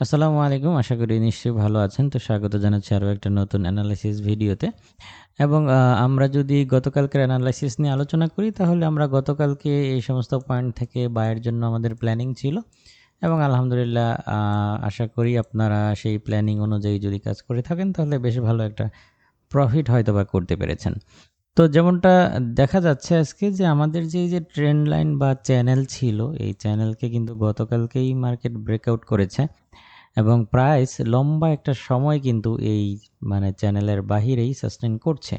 আসসালামু আলাইকুম। আশা করি নিশ্চয়ই ভালো আছেন। তো স্বাগত জানাচ্ছি আরও একটা নতুন অ্যানালাইসিস ভিডিওতে। এবং আমরা যদি গতকালকের অ্যানালাইসিস নিয়ে আলোচনা করি, তাহলে আমরা গতকালকে এই সমস্ত পয়েন্ট থেকে বায়ের জন্য আমাদের প্ল্যানিং ছিল। এবং আলহামদুলিল্লাহ আশা করি আপনারা সেই প্ল্যানিং অনুযায়ী যদি কাজ করে থাকেন, তাহলে বেশ ভালো একটা প্রফিট হয়তো বা করতে পেরেছেন। তো যেমনটা দেখা যাচ্ছে আজকে যে আমাদের যে যে ট্রেন্ড লাইন বা চ্যানেল ছিল, এই চ্যানেলকে কিন্তু গতকালকেই মার্কেট ব্রেকআউট করেছে। এবং প্রাইস লম্বা একটা সময় কিন্তু এই মানে চ্যানেলের বাহিরেই সাস্টেন করছে।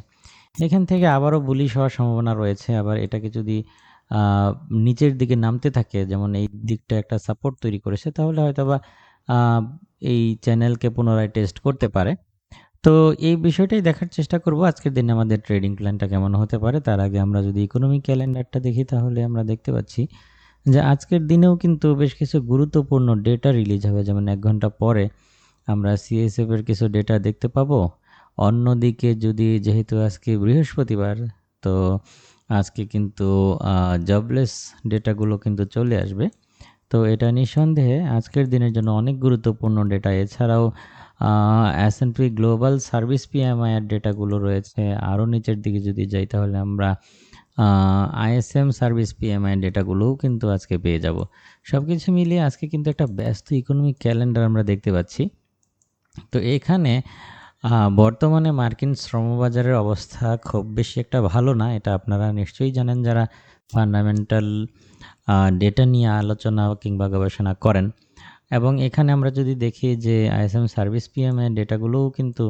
এখান থেকে আবারও বুলিশ হওয়ার সম্ভাবনা রয়েছে। আবার এটাকে যদি নিচের দিকে নামতে থাকে, যেমন এই দিকটা একটা সাপোর্ট তৈরি করেছে, তাহলে হয়তো বা এই চ্যানেলকে পুনরায় টেস্ট করতে পারে। তো এই বিষয়টাই দেখার চেষ্টা করব। আজকের দিনে আমাদের ট্রেডিং প্ল্যানটা কেমন হতে পারে, তার আগে আমরা যদি ইকোনমিক ক্যালেন্ডারটা দেখি, তাহলে আমরা দেখতে পাচ্ছি যে আজকের দিনেও কিন্তু বেশ কিছু গুরুত্বপূর্ণ ডেটা রিলিজ হবে। যেমন এক ঘণ্টা পরে আমরা সিএসএফ এর কিছু ডেটা দেখতে পাবো। অন্যদিকে যদি যেহেতু আজকে বৃহস্পতিবার, তো আজকে কিন্তু জবলেস ডেটাগুলো কিন্তু চলে আসবে। তো এটা নিঃসন্দেহে আজকের দিনের জন্য অনেক গুরুত্বপূর্ণ ডেটা এছাড়াও পি গ্লোবাল সার্ভিস পিএমআই এর ডেটাগুলো রয়েছে। আরও নিচের দিকে যদি যাই, তাহলে আমরা আইএসএম সার্ভিস পিএমআই ডেটাগুলোও কিন্তু আজকে পেয়ে যাব। সব কিছু মিলিয়ে আজকে কিন্তু একটা ব্যস্ত ইকোনমিক ক্যালেন্ডার আমরা দেখতে পাচ্ছি। তো এখানে বর্তমানে মার্কিন শ্রমবাজারের অবস্থা খুব বেশি একটা ভালো না, এটা আপনারা নিশ্চয়ই জানেন যারা ফান্ডামেন্টাল ডেটা নিয়ে আলোচনা কিংবা গবেষণা করেন। এবং এখানে আমরা যদি দেখি যে আইএসএম সার্ভিস পিএম এর ডেটাগুলোও কিন্তু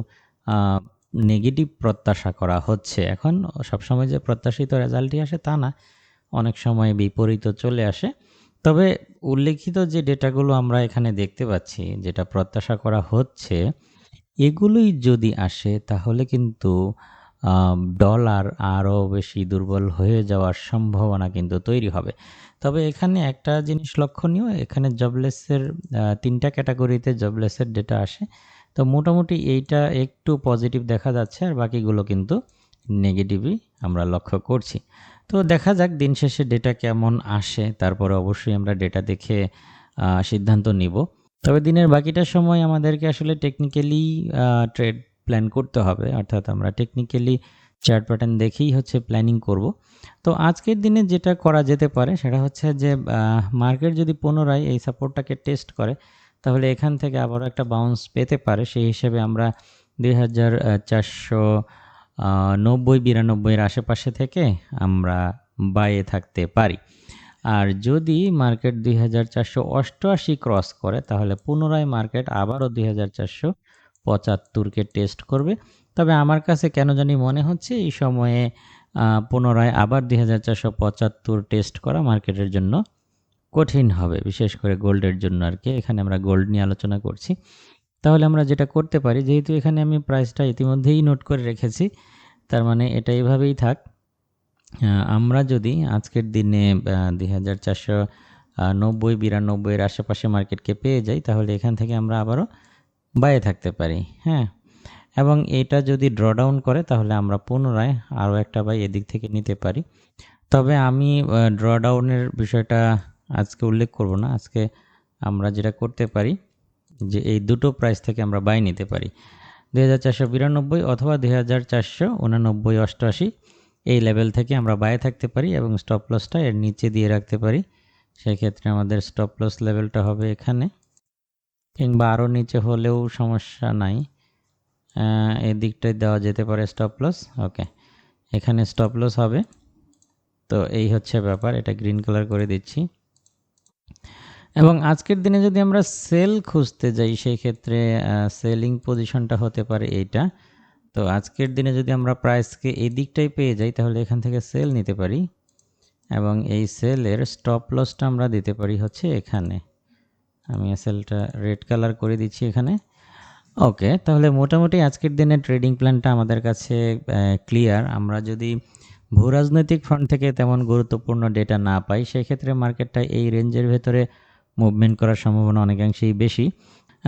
নেগেটিভ প্রত্যাশা করা হচ্ছে। এখন সবসময় যে প্রত্যাশিত রেজাল্টই আসে তা না, অনেক সময় বিপরীত চলে আসে। তবে উল্লেখিত যে ডেটাগুলো আমরা এখানে দেখতে পাচ্ছি, যেটা প্রত্যাশা করা হচ্ছে, এগুলোই যদি আসে, তাহলে কিন্তু ডলার আরও বেশি দুর্বল হয়ে যাওয়ার সম্ভাবনা কিন্তু তৈরি হবে। তবে এখানে একটা জিনিস লক্ষণীয়, এখানে জবলেসের তিনটা ক্যাটাগরিতে জবলেসের ডেটা আসে। তো মোটামুটি এইটা একটু পজিটিভ দেখা যাচ্ছে আর বাকিগুলো কিন্তু নেগেটিভই আমরা লক্ষ্য করছি। তো দেখা যাক দিন শেষে ডেটা কেমন আসে, তারপরে অবশ্যই আমরা ডেটা দেখে সিদ্ধান্ত নিব। তবে দিনের বাকিটা সময় আমাদেরকে আসলে টেকনিক্যালি ট্রেড প্ল্যান করতে হবে, অর্থাৎ আমরা টেকনিক্যালি চার্ট প্যাটার্ন দেখেই হচ্ছে প্ল্যানিং করব। তো আজকের দিনে যেটা করা যেতে পারে সেটা হচ্ছে যে মার্কেট যদি পুনরায় এই সাপোর্টটাকে টেস্ট করে তাহলে এখান থেকে আবারও একটা বাউন্স পেতে পারে। সেই হিসেবে আমরা দুই হাজার চারশো নব্বই বিরানব্বইয়ের আশেপাশে থেকে আমরা বাইয়ে থাকতে পারি। আর যদি মার্কেট দুই হাজার চারশো অষ্টআশি ক্রস করে, তাহলে পুনরায় মার্কেট আবারও দুই হাজার চারশো পঁচাত্তরকে টেস্ট করবে। তবে আমার কাছে কেন জানি মনে হচ্ছে এই সময়ে পুনরায় আবার দুই হাজার চারশো পঁচাত্তর টেস্ট করা মার্কেটের জন্য কঠিন হবে, বিশেষ করে গোল্ডের জন্য আর কি। এখানে আমরা গোল্ড নিয়ে আলোচনা করছি। তাহলে আমরা যেটা করতে পারি, যেহেতু এখানে আমি প্রাইসটা ইতিমধ্যেই নোট করে রেখেছি, তার মানে এটা এইভাবেই থাক। আমরা যদি আজকের দিনে দুই হাজার চারশো নব্বই বিরানব্বইয়ের আশেপাশে মার্কেটকে পেয়ে যাই, তাহলে এখান থেকে আমরা আবারও বাইরে থাকতে পারি হ্যাঁ? এবং এটা যদি ড্রডাউন করে, তাহলে আমরা পুনরায় আরও একটা বাই এদিক থেকে নিতে পারি। তবে আমি ড্রডাউনের বিষয়টা আজকে উল্লেখ করব না, আজকে আমরা যেটা করতে পারি যে এই দুটো প্রাইস থেকে আমরা বাই নিতে পারি। দুই হাজার চারশো বিরানব্বই অথবা দুই হাজার চারশো উনানব্বই অষ্টআশি, এই লেভেল থেকে আমরা বাইরে থাকতে পারি এবং স্টপ লসটা এর নিচে দিয়ে রাখতে পারি। সেই ক্ষেত্রে আমাদের স্টপ লস লেভেলটা হবে এখানে। কিংবা আরও নিচে হলেও সমস্যা নাই। এই দিকটায় দেওয়া যেতে পারে স্টপ লস ওকে এখানে স্টপ লস হবে। তো এই হচ্ছে ব্যাপার, এটা গ্রিন কালার করে দিচ্ছি। এবং আজকের দিনে যদি আমরা সেল খুঁজতে যাই সেই ক্ষেত্রে সেলিং পজিশনটা হতে পারে এইটা। তো আজকের দিনে যদি আমরা প্রাইসকে এই দিকটাই পেয়ে যাই, তাহলে এখান থেকে সেল নিতে পারি। এবং এই সেলের স্টপ লসটা আমরা দিতে পারি হচ্ছে এখানে। আমি সেলটা রেড কালার করে দিচ্ছি এখানে। ওকে তাহলে মোটামুটি আজকের দিনে ট্রেডিং প্ল্যানটা আমাদের কাছে ক্লিয়ার আমরা যদি ভূরাজনৈতিক ফ্রন্ট থেকে তেমন গুরুত্বপূর্ণ ডেটা না পাই, সেক্ষেত্রে মার্কেটটা এই রেঞ্জের ভেতরে মুভমেন্ট করার সম্ভাবনা অনেকাংশেই বেশি।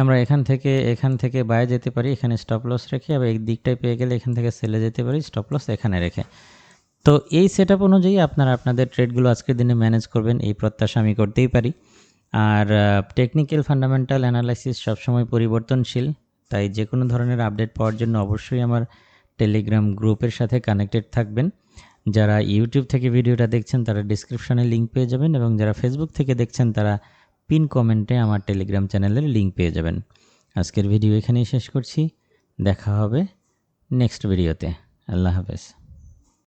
আমরা এখান থেকে এখান থেকে বাইরে যেতে পারি, এখানে স্টপ লস রেখে, আবার এই দিকটায় পেয়ে গেলে এখান থেকে সেলে যেতে পারি স্টপ লস এখানে রেখে। তো এই সেট আপ অনুযায়ী আপনারা আপনাদের ট্রেডগুলো আজকের দিনে ম্যানেজ করবেন, এই প্রত্যাশা আমি করতেই পারি। আর টেকনিক্যাল ফান্ডামেন্টাল অ্যানালাইসিস সবসময় পরিবর্তনশীল, তাই যে কোনো ধরনের আপডেট পাওয়ার জন্য অবশ্যই আমার টেলিগ্রাম গ্রুপের সাথে কানেক্টেড থাকবেন। যারা ইউটিউব থেকে ভিডিওটা দেখছেন, তারা ডিসক্রিপশনে লিঙ্ক পেয়ে যাবেন এবং যারা ফেসবুক থেকে দেখছেন, তারা পিন কমেন্টে আমার টেলিগ্রাম চ্যানেলের লিঙ্ক পেয়ে যাবেন। আজকের ভিডিও এখানেই শেষ করছি। দেখা হবে নেক্সট ভিডিওতে। আল্লাহ হাফেজ।